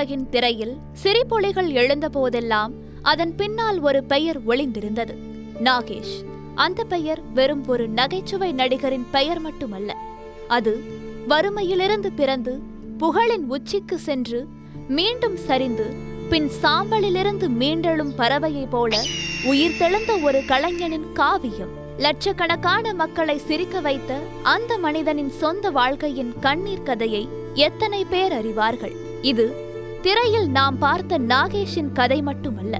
உலகின் திரையில் சிரிப்பொலிகள் எழுந்த போதெல்லாம் அதன் பின்னால் ஒரு பெயர் ஒளிந்திருந்தது. நாகேஷ். அந்த பெயர் வெறும் ஒரு நகைச்சுவை நடிகரின் பெயர் மட்டுமல்ல. அது வறுமையிலிருந்து பிறந்து புகழின் உச்சிக்கு சென்று மீண்டும் சரிந்து பின் சாம்பலிலிருந்து மீண்டெழும் பறவையைப் போல உயிர் தெழுந்த ஒரு கலைஞனின் காவியம். லட்சக்கணக்கான மக்களை சிரிக்க வைத்த அந்த மனிதனின் சொந்த வாழ்க்கையின் கண்ணீர் கதையை எத்தனை பேர் அறிவார்கள்? இது திரையில் நாம் பார்த்த நாகேஷின் கதை மட்டுமல்ல.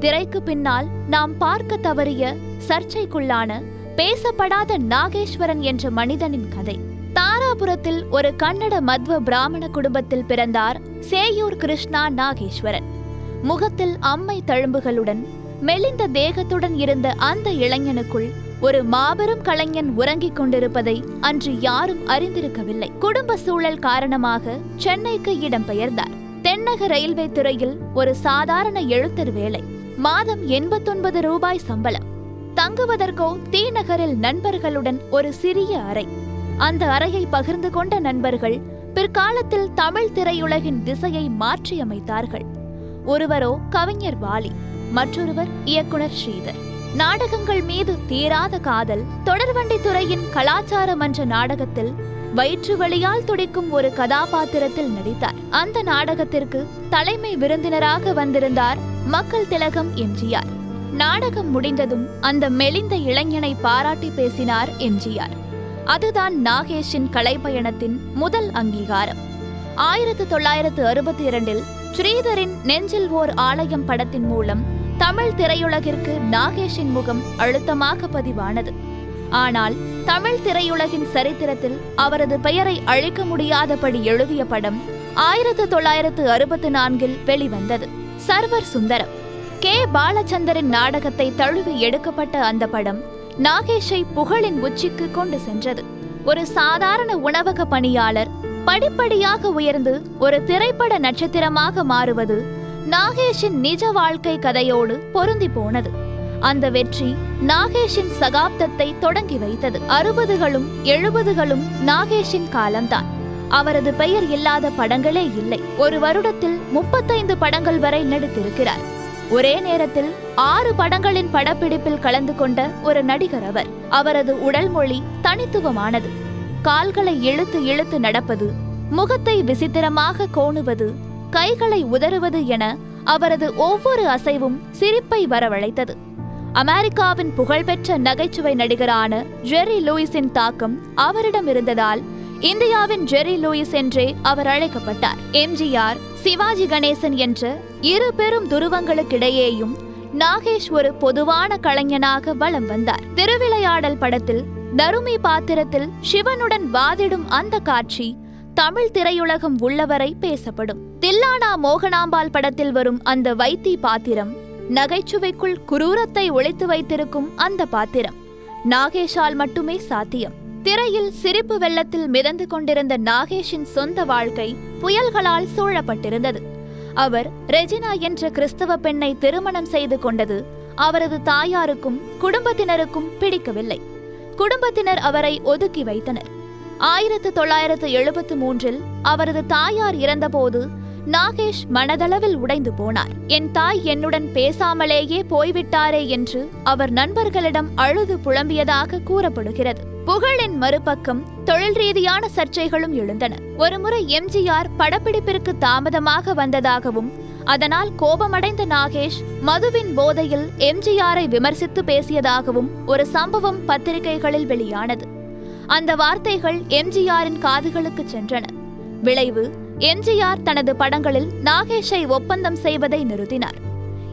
திரைக்கு பின்னால் நாம் பார்க்க தவறிய சர்ச்சைக்குள்ளான பேசப்படாத நாகேஸ்வரன் என்ற மனிதனின் கதை. தாராபுரத்தில் ஒரு கன்னட மத்வ பிராமண குடும்பத்தில் பிறந்தார் சேயூர் கிருஷ்ணா நாகேஸ்வரன். முகத்தில் அம்மை தழும்புகளுடன் மெலிந்த தேகத்துடன் இருந்த அந்த இளைஞனுக்குள் ஒரு மாபெரும் கலைஞன் உறங்கிக் கொண்டிருப்பதை அன்று யாரும் அறிந்திருக்கவில்லை. குடும்ப சூழல் காரணமாக சென்னைக்கு இடம்பெயர்ந்தார். தென்னக ரயில்வே துறையில் ஒரு சாதாரண எழுத்தர் வேலை. மாதம் எண்பத்தொன்பது ரூபாய் சம்பளம். தங்குவதற்கோ தீநகரில் நண்பர்களுடன் ஒரு சிறிய அறை. அந்த அறையை பகிர்ந்து கொண்ட நண்பர்கள் பிற்காலத்தில் தமிழ் திரையுலகின் திசையை மாற்றியமைத்தார்கள். ஒருவரோ கவிஞர் வாலி மற்றொருவர் இயக்குனர் ஸ்ரீதர். நாடகங்கள் மீது தீராத காதல் தொடர்வண்டி துறையின் கலாச்சார மன்ற நாடகத்தில் வயிற்று வழியால் துடிக்கும் ஒரு கதாபாத்திரத்தில் நடித்தார். அந்த நாடகத்திற்கு தலைமை விருந்தினராக வந்திருந்தார் மக்கள் திலகம் எம்ஜிஆர். நாடகம் முடிந்ததும் அந்த மெலிந்த இளைஞனை பாராட்டி பேசினார் எம்ஜிஆர். அதுதான் நாகேஷின் கலைப்பயணத்தின் முதல் அங்கீகாரம். ஆயிரத்து தொள்ளாயிரத்து அறுபத்தி இரண்டில் ஸ்ரீதரின் நெஞ்சில் ஓர் ஆலயம் படத்தின் மூலம் தமிழ் திரையுலகிற்கு நாகேஷின் முகம் அழுத்தமாக பதிவானது. ஆனால் தமிழ் திரையுலகின் சரித்திரத்தில் அவரது பெயரை அழிக்க முடியாதபடி எழுதிய படம் ஆயிரத்து தொள்ளாயிரத்து அறுபத்து நான்கில் வெளிவந்தது. சர்வர் சுந்தரம். கே. பாலச்சந்தரின் நாடகத்தை தழுவி எடுக்கப்பட்ட அந்த படம் நாகேஷை புகழின் உச்சிக்கு கொண்டு சென்றது. ஒரு சாதாரண உணவக பணியாளர் படிப்படியாக உயர்ந்து ஒரு திரைப்பட நட்சத்திரமாக மாறுவது நாகேஷின் நிஜ வாழ்க்கை கதையோடு பொருந்தி போனது. அந்த வெற்றி நாகேஷின் சகாப்தத்தை தொடங்கி வைத்தது. அறுபதுகளும் எழுபதுகளும் நாகேஷின் காலம்தான். அவரது பெயர் இல்லாத படங்களே இல்லை. ஒரு வருடத்தில் முப்பத்தைந்து படங்கள் வரை நடித்திருக்கிறார். ஒரே நேரத்தில் ஆறு படங்களின் படப்பிடிப்பில் கலந்து கொண்ட ஒரு நடிகர் அவர். அவரது உடல் மொழி தனித்துவமானது. கால்களை இழுத்து இழுத்து நடப்பது முகத்தை விசித்திரமாக கோணுவது கைகளை உதறுவது என அவரது ஒவ்வொரு அசைவும் சிரிப்பை வரவழைத்தது. அமெரிக்காவின் புகழ்பெற்ற நகைச்சுவை நடிகரான ஜெர்ரி லூயிஸின் தாக்கம் அவரிடம் இருந்ததால் இந்தியாவின் ஜெர்ரி லூயிஸ் என்றே அவர் அழைக்கப்பட்டார். எம்ஜிஆர் சிவாஜி கணேசன் என்ற இரு பெரும் துருவங்களுக்கிடையேயும் நாகேஷ் ஒரு பொதுவான கலைஞனாக வலம் வந்தார். திருவிளையாடல் படத்தில் தருமி பாத்திரத்தில் சிவனுடன் வாதிடும் அந்த காட்சி தமிழ் திரையுலகம் உள்ளவரை பேசப்படும். தில்லானா மோகனாம்பாள் படத்தில் வரும் அந்த வைத்தி பாத்திரம் நகைச்சுவைக்குள் குரூரத்தை ஒழித்து வைத்திருக்கும் அந்த பாத்திரம். நாகேஷால் மட்டுமே சாத்தியம். திரையில் சிரிப்பு வெள்ளத்தில் மிதந்து கொண்டிருந்த நாகேஷின் சொந்த வாழ்க்கை புயல்களால் சூழப்பட்டிருந்தது. அவர் ரெஜினா என்ற கிறிஸ்தவ பெண்ணை திருமணம் செய்து கொண்டது அவரது தாயாருக்கும் குடும்பத்தினருக்கும் பிடிக்கவில்லை. குடும்பத்தினர் அவரை ஒதுக்கி வைத்தனர். ஆயிரத்து தொள்ளாயிரத்து எழுபத்து மூன்றில் அவரது தாயார் இறந்தபோது நாகேஷ் மனதளவில் உடைந்து போனார். என் தாய் என்னுடன் பேசாமலேயே போய்விட்டாரே என்று அவர் நண்பர்களிடம் அழுது புலம்பியதாக கூறப்படுகிறது. புகழின் மறுபக்கம் தொழில் ரீதியான சர்ச்சைகளும் எழுந்தன. ஒருமுறை எம்ஜிஆர் படப்பிடிப்பிற்கு தாமதமாக வந்ததாகவும் அதனால் கோபமடைந்த நாகேஷ் மதுவின் போதையில் எம்ஜிஆரை விமர்சித்து பேசியதாகவும் ஒரு சம்பவம் பத்திரிகைகளில் வெளியானது. அந்த வார்த்தைகள் எம்ஜிஆரின் காதுகளுக்கு சென்றன. விளைவு எம்ஜிஆர் தனது படங்களில் நாகேஷை ஒப்பந்தம் செய்வதை நிறுத்தினார்.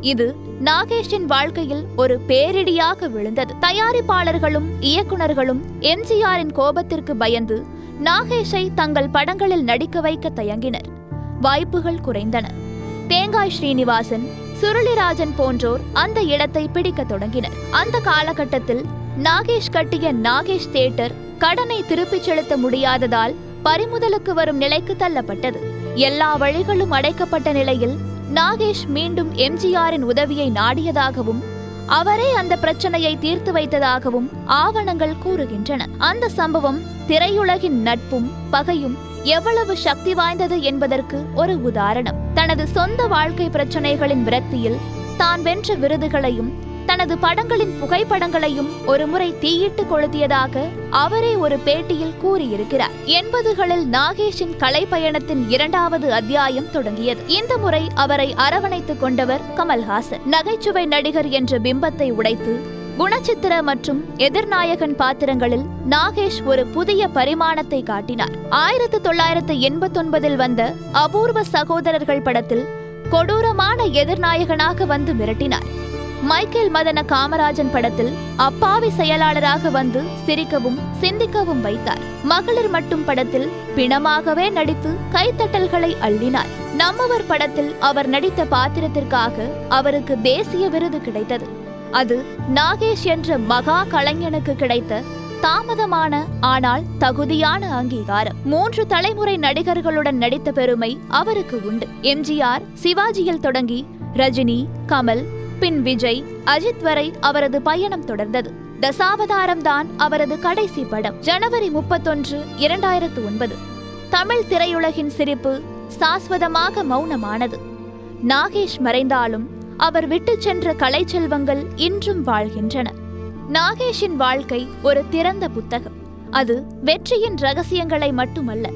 இது நாகேஷின் வாழ்க்கையில் ஒரு பேரிடியாக விழுந்தது. தயாரிப்பாளர்களும் இயக்குனர்களும் எம்ஜிஆரின் கோபத்திற்கு பயந்து நாகேஷை தங்கள் படங்களில் நடிக்க வைக்க தயங்கினர். வாய்ப்புகள் குறைந்தன. தேங்காய் ஸ்ரீனிவாசன் சுருளிராஜன் போன்றோர் அந்த இடத்தை பிடிக்க தொடங்கினர். அந்த காலகட்டத்தில் நாகேஷ் கட்டிய நாகேஷ் தியேட்டர் கடனை திருப்பிச் செலுத்த முடியாததால் பறிமுதலுக்கு வரும் நிலைக்கு தள்ளப்பட்டது. எல்லா வழிகளும் அடைக்கப்பட்ட நிலையில் நாகேஷ் மீண்டும் எம்ஜிஆரின் உதவியை நாடியதாகவும் அவரே அந்த பிரச்சனையை தீர்த்து வைத்ததாகவும் ஆவணங்கள் கூறுகின்றன. அந்த சம்பவம் திரையுலகின் நட்பும் பகையும் எவ்வளவு சக்தி வாய்ந்தது என்பதற்கு ஒரு உதாரணம். தனது சொந்த வாழ்க்கை பிரச்சனைகளின் விரக்தியில் தான் வென்ற விருதுகளையும் தனது படங்களின் புகைப்படங்களையும் ஒருமுறை தீயிட்டு கொளுத்தியதாக அவரே ஒரு பேட்டியில் கூறியிருக்கிறார். எண்பதுகளில் நாகேஷின் கலை பயணத்தின் இரண்டாவது அத்தியாயம் தொடங்கியது. இந்த முறை அவரை அரவணைத்துக் கொண்டவர் கமல்ஹாசன். நகைச்சுவை நடிகர் என்ற பிம்பத்தை உடைத்து குணச்சித்திர மற்றும் எதிர்நாயகன் பாத்திரங்களில் நாகேஷ் ஒரு புதிய பரிமாணத்தை காட்டினார். ஆயிரத்து தொள்ளாயிரத்து எண்பத்தொன்பதில் வந்த அபூர்வ சகோதரர்கள் படத்தில் கொடூரமான எதிர்நாயகனாக வந்து மிரட்டினார். மைக்கேல் மதன காமராஜன் படத்தில் அப்பாவி செயலாளராக வந்து சிரிக்கவும் சிந்திக்கவும் வைத்தார். மகளிர் மட்டும் படத்தில் பிணமாகவே நடித்து கைத்தட்டல்களை அள்ளினார். நம்மவர் படத்தில் அவர் நடித்த பாத்திரத்திற்காக அவருக்கு தேசிய விருது கிடைத்தது. அது நாகேஷ் என்ற மகா கலைஞனுக்கு கிடைத்த தாமதமான ஆனால் தகுதியான அங்கீகாரம். மூன்று தலைமுறை நடிகர்களுடன் நடித்த பெருமை அவருக்கு உண்டு. எம்ஜிஆர் சிவாஜியில் தொடங்கி ரஜினி கமல் பின் விஜய் அஜித் வரை அவரது பயணம் தொடர்ந்தது. தசாவதாரம் தான் அவரது கடைசி படம். ஜனவரி முப்பத்தொன்று இரண்டாயிரத்து ஒன்பது. தமிழ் திரையுலகின் சிரிப்பு சாஸ்வதமாக மௌனமானது. நாகேஷ் மறைந்தாலும் அவர் விட்டு சென்ற கலைச்செல்வங்கள் இன்றும் வாழ்கின்றன. நாகேஷின் வாழ்க்கை ஒரு திறந்த புத்தகம். அது வெற்றியின் ரகசியங்களை மட்டுமல்ல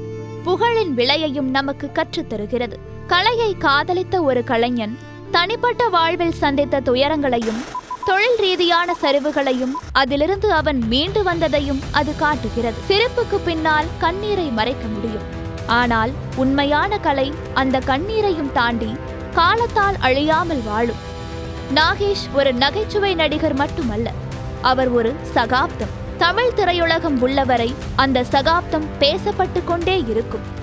புகழின் விலையையும் நமக்கு கற்றுத் தருகிறது கலையை காதலித்த ஒரு கலைஞன் தனிப்பட்ட வாழ்வில் சந்தித்த துயரங்களையும் தொழில் ரீதியான சரிவுகளையும் அதிலிருந்து அவன் மீண்டு வந்ததையும் அது காட்டுகிறது. சிரிப்புக்கு பின்னால் கண்ணீரை மறைக்க முடியும். ஆனால் உண்மையான கலை அந்த கண்ணீரையும் தாண்டி காலத்தால் அழியாமல் வாழும். நாகேஷ் ஒரு நகைச்சுவை நடிகர் மட்டுமல்ல அவர் ஒரு சகாப்தம். தமிழ் திரையுலகம் உள்ளவரை அந்த சகாப்தம் பேசப்பட்டு கொண்டே இருக்கும்.